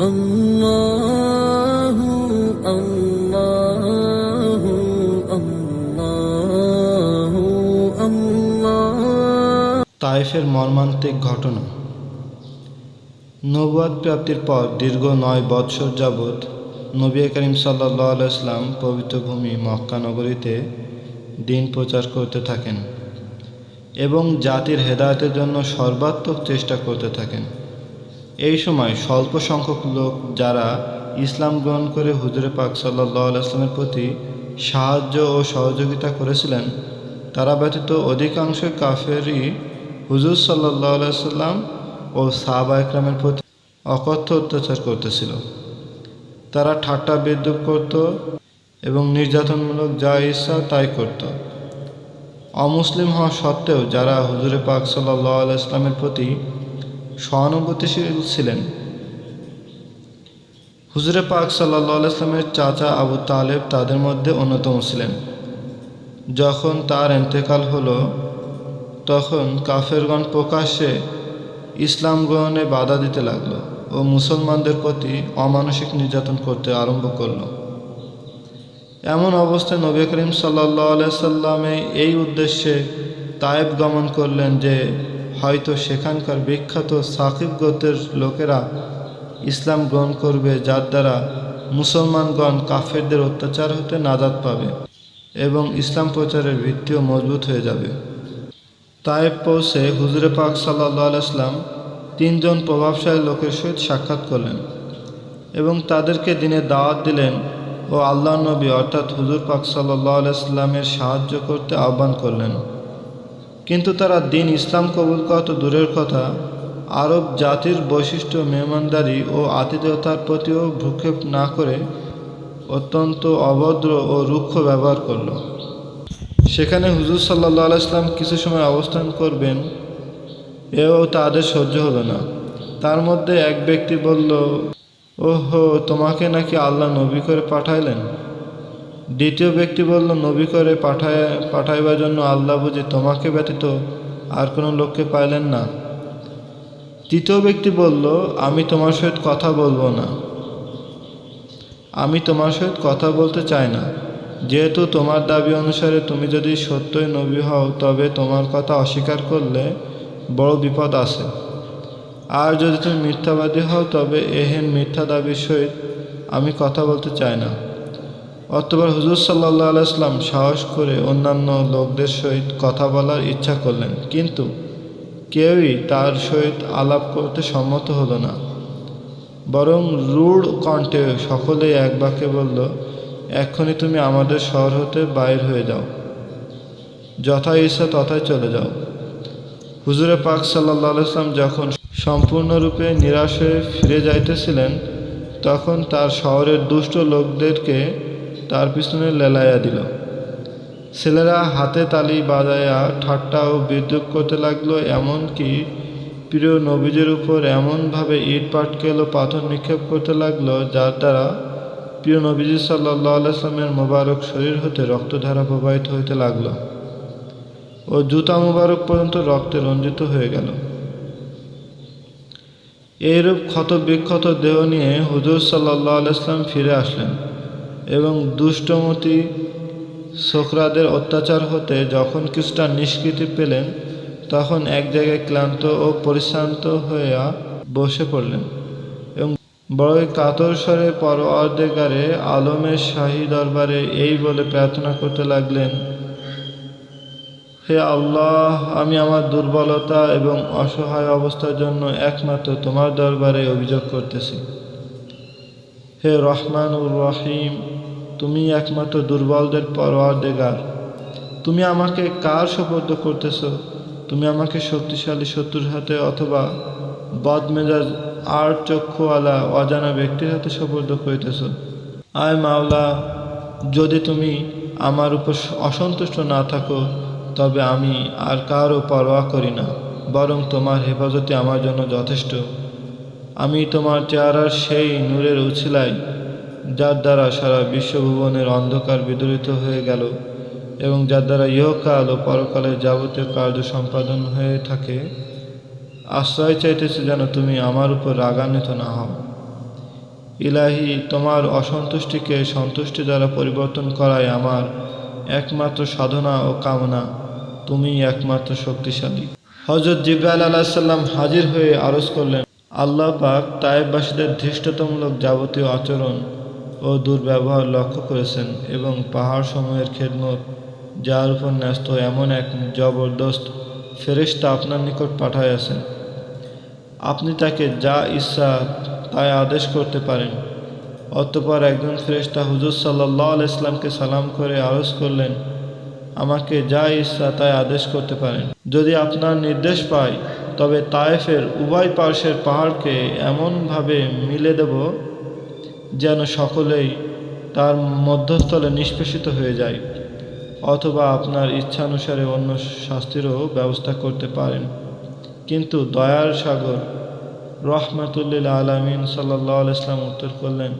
الله الله الله الله তায়েফের মর্মান্তিক ঘটনা নবুয়াদ প্রাপ্তির পর দীর্ঘ নয় বৎসর যাবৎ নবী করিম সাল্লাহ আলাইসলাম পবিত্র ভূমি মক্কা নগরীতে দিন প্রচার করতে থাকেন এবং জাতির হেদায়তের জন্য সর্বাত্মক চেষ্টা করতে থাকেন এই সময় স্বল্প সংখ্যক লোক যারা ইসলাম গ্রহণ করে হুজুরে পাক সাল্লাহ আলাইসলামের প্রতি সাহায্য ও সহযোগিতা করেছিলেন, তারা ব্যতীত অধিকাংশ কাফেরই হুজুর সাল্লাহ আলাইসাল্লাম ও সাহাবা একরামের প্রতি অকথ্য অত্যাচার করতেছিল। তারা ঠাট্টা বিদ্রুপ করত এবং নির্যাতনমূলক যা ইচ্ছা তাই করত। অমুসলিম হওয়া সত্ত্বেও যারা হুজুরে পাক সাল্লাহ আলাইসলামের প্রতি সহানুভূতিশীল ছিলেন। হুজুরে পাক আলাইসলামের চাচা আবু তালেব তাদের মধ্যে অন্যতম ছিলেন। যখন তার এন্তেকাল হলো, তখন কাফেরগণ প্রকাশ্যে ইসলাম গ্রহণে বাধা দিতে লাগল ও মুসলমানদের প্রতি অমানসিক নির্যাতন করতে আরম্ভ করল। এমন অবস্থায় নবী করিম সাল্লাহ সাল্লামে এই উদ্দেশ্যে তায়েব গমন করলেন যে হয়তো সেখানকার বিখ্যাত সাকিব গোত্রের লোকেরা ইসলাম গ্রহণ করবে, যার দ্বারা মুসলমানগণ কাফেরদের অত্যাচার হতে নাজাদ পাবে এবং ইসলাম প্রচারের ভিত্তিও মজবুত হয়ে যাবে। তায়েব পৌঁছে হুজুরে পাক আলাইসলাম তিনজন প্রভাবশালী লোকের সহিত সাক্ষাৎ করলেন এবং তাদেরকে দিনে দাওয়াত দিলেন ও আল্লাহ নবী অর্থাৎ হুজুর পাক সাল্লাহ আলাইস্লামের সাহায্য করতে আহ্বান করলেন। কিন্তু তারা দিন ইসলাম কবুল করা তো দূরের কথা। আরব জাতির বৈশিষ্ট্য মেহমানদারি ও আতিথেয়তার প্রতিও ভ্রুক্ষেপ না করে অত্যন্ত অভদ্র ও রুক্ষ ব্যবহার করল। সেখানে হুজুর সাল্লাহ আলাইসলাম কিছু সময় অবস্থান করবেন, এও তাদের সহ্য হলো না। তার মধ্যে এক ব্যক্তি বলল, ওহো, তোমাকে নাকি আল্লাহ নবী করে পাঠাইলেন? দ্বিতীয় ব্যক্তি বলল, নবী করে পাঠায়, পাঠাইবার জন্য আল্লাহ বুঝি তোমাকে ব্যতীত আর কোনো লোককে পাইলেন না? তৃতীয় ব্যক্তি বলল, আমি তোমার সহিত কথা বলব না। আমি তোমার সহিত কথা বলতে চাই না। যেহেতু তোমার দাবি অনুসারে তুমি যদি সত্যই নবী হও, তবে তোমার কথা অস্বীকার করলে বড় বিপদ আছে। আর যদি তুমি মিথ্যাবাদী হও, তবে এহেন মিথ্যা দাবির সহিত আমি কথা বলতে চাই না। অতবার হুজুর সাল্লাহ আলাইসলাম সাহস করে অন্যান্য লোকদের সহিত কথা বলার ইচ্ছা করলেন। কিন্তু কেউই তার সহিত আলাপ করতে সম্মত হলো না। বরং রূঢ় কণ্ঠে সকলেই এক বাক্যে বলল, এক্ষুনি তুমি আমাদের শহর হতে বাইর হয়ে যাও। যথা ইচ্ছা তথায় চলে যাও। হুজুরে পাক সাল্লাহ আলাইসলাম যখন সম্পূর্ণরূপে নিরাশ হয়ে ফিরে যাইতেছিলেন, তখন তার শহরের দুষ্ট লোকদেরকে তার পিছনে লেলাইয়া দিল। ছেলেরা হাতে তালি বাজায়া ঠাট্টা ও বিদ্রুপ করতে লাগল, এমনকি প্রিয় নবীজের উপর এমনভাবে ইট পাটকেল ও পাথর নিক্ষেপ করতে লাগল, যার দ্বারা প্রিয় নবীজি সাল্লাহ আলাইসলামের মোবারক শরীর হতে রক্তধারা প্রবাহিত হইতে লাগল ও জুতা মুবারক পর্যন্ত রক্তে রঞ্জিত হয়ে গেল। এইরূপ ক্ষত বিক্ষত দেহ নিয়ে হুজুর সাল্লাহ আলাইসলাম ফিরে আসলেন। এবং দুষ্টমতি শোকরাদের অত্যাচার হতে যখন কিছুটা নিষ্কৃতি পেলেন, তখন এক জায়গায় ক্লান্ত ও পরিশ্রান্ত হইয়া বসে পড়লেন এবং বড়ই কাতর স্বরে পরওয়ারদেগারে আলমের শাহী দরবারে এই বলে প্রার্থনা করতে লাগলেন, হে আল্লাহ, আমি আমার দুর্বলতা এবং অসহায় অবস্থার জন্য একমাত্র তোমার দরবারে অভিযোগ করতেছি। হে রহমানুর রহিম তুমি একমাত্র দুর্বলদের পরওয়ারদেগার তুমি আমাকে কার সুপর্দ করতেছ? তুমি আমাকে শক্তিশালী শত্রুর হাতে অথবা বদমেজাজ আর চক্ষুওয়ালা অজানা ব্যক্তির হাতে সুপর্দ করিতেছ? আয় মাওলা, যদি তুমি আমার উপর অসন্তুষ্ট না থাকো, তবে আমি আর কারও পরোয়া করি না, বরং তোমার হেফাজতে আমার জন্য যথেষ্ট। আমি তোমার চেহারার সেই নূরের উছিলাই যার দ্বারা সারা বিশ্বভুবনের অন্ধকার বিদরিত হয়ে গেল এবং যার দ্বারা ইহকাল ও পরকালের যাবতীয় কার্য সম্পাদন হয়ে থাকে, আশ্রয় চাইতেছে যেন তুমি আমার উপর রাগান্বিত না হও। ইলাহি, তোমার অসন্তুষ্টিকে সন্তুষ্টি দ্বারা পরিবর্তন করায় আমার একমাত্র সাধনা ও কামনা। তুমি একমাত্র শক্তিশালী। হজরত জিব্রাইল আলাহিসাল্লাম হাজির হয়ে আরজ করলেন, আল্লাহ পাক তায়েববাসীদের ধৃষ্টতামূলক যাবতীয় আচরণ ও দুর্ব্যবহার লক্ষ্য করেছেন এবং পাহাড় সময়ের খেদমত, যার উপর ন্যস্ত এমন এক জবরদস্ত ফেরেশতা আপনার নিকট পাঠাইয়াছেন আপনি তাকে যা ইচ্ছা তাই আদেশ করতে পারেন। অতঃপর একজন ফেরেশতা হুজুর সাল্লাহ ইসলামকে সালাম করে আরজ করলেন, আমাকে যা ইচ্ছা তাই আদেশ করতে পারেন। যদি আপনার নির্দেশ পাই, তবে তায়েফের উভয় পার্শ্বের পাহাড়কে এমনভাবে মিলে দেব যেন সকলেই তার মধ্যস্থলে নিষ্পেষিত হয়ে যায়, অথবা আপনার ইচ্ছানুসারে অন্য শাস্তিরও ব্যবস্থা করতে পারেন। কিন্তু দয়ার সাগর রহমাতুল্লিল আলমিন সাল্লাহ ইসলাম উত্তর করলেন,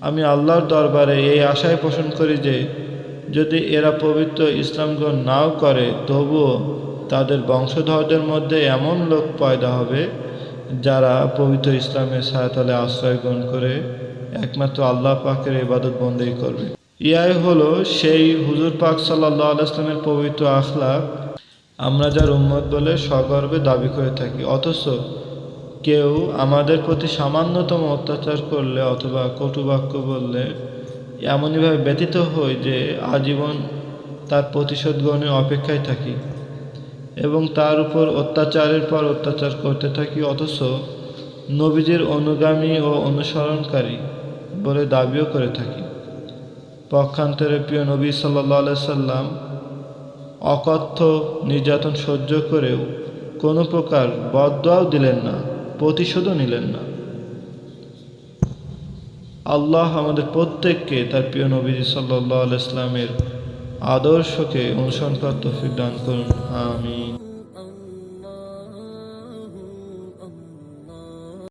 আমি আল্লাহর দরবারে এই আশায় পোষণ করি যে, যদি এরা পবিত্র ইসলাম গ্রহণ নাও করে, তবুও তাদের বংশধরদের মধ্যে এমন লোক পয়দা হবে যারা পবিত্র ইসলামের সায়তলে আশ্রয় গ্রহণ করে, একমাত্র আল্লাহ পাকের ইবাদত বন্দেই করবে। ইয়াই হলো সেই হুজুর পাক সাল্লাহ ইসলামের পবিত্র আখলাক। আমরা যার উম্মত বলে সগর্বে দাবি করে থাকি, অথচ কেউ আমাদের প্রতি সামান্যতম অত্যাচার করলে অথবা কটুবাক্য বললে এমনইভাবে ব্যতীত হই যে আজীবন তার প্রতিশোধ গ্রহণের অপেক্ষায় থাকি। এবং তার উপর অত্যাচারের পর অত্যাচার করতে থাকি, অথচ নবীজির অনুগামী ও অনুসরণকারী বলে দাবিও করে থাকি। পক্ষান্তরে প্রিয় নবী সাল্লাহ সাল্লাম অকথ্য নির্যাতন সহ্য করেও কোনো প্রকার বদয়াও দিলেন না, প্রতিশোধও নিলেন না। আল্লাহ আমাদের প্রত্যেককে তার প্রিয় নবীজি সাল্লাহ ইসলামের আদর্শকে অনুসরণ করার তৌফিক করুন আমিন।